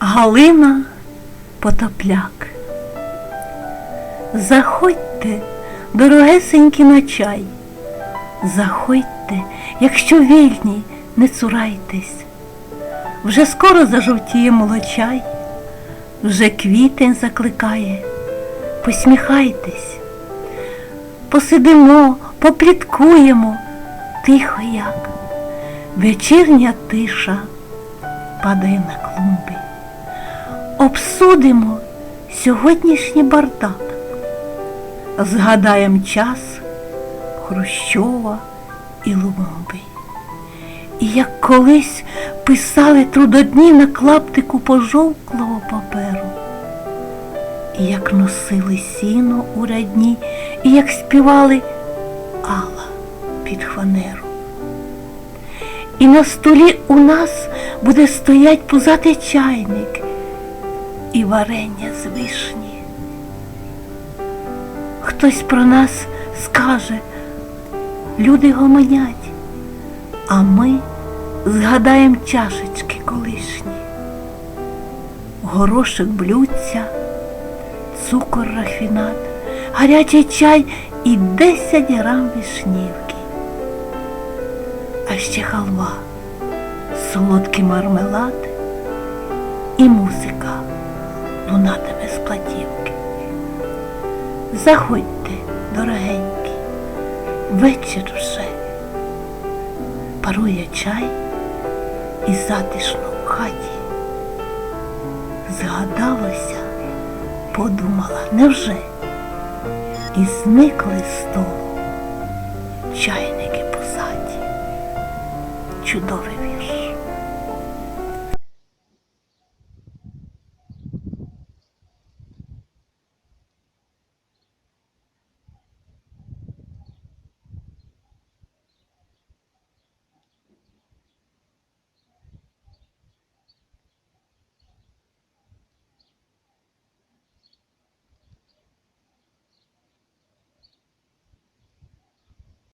Галина Потопляк. Заходьте, дорогесенькі на чай. Заходьте, якщо вільні, не цурайтесь. Вже скоро зажовтіє молочай, вже квітень закликає. Посміхайтесь, посидимо, попліткуємо, тихо як. Вечірня тиша падає на клумби. Обсудимо сьогоднішній бардак. Згадаєм час Хрущова і Лумби. І як колись писали трудодні на клаптику пожовклого паперу, і як носили сіно у рядні, і як співали Алла під хванеру. І на столі у нас буде стоять пузатий чайник і варення з вишні. Хтось про нас скаже, люди гомонять, а ми згадаємо чашечки колишні. Горошик блюдця, цукор рафінат, гарячий чай і 10 грам вишнівки. А ще халва, солодкий мармелад і музика лунатиме з платівки. Заходьте, дорогенькі, вечір вже. Парує чай і затишно в хаті. Згадалося, подумала, невже? І зникли з столу чайники позаді. Чудовий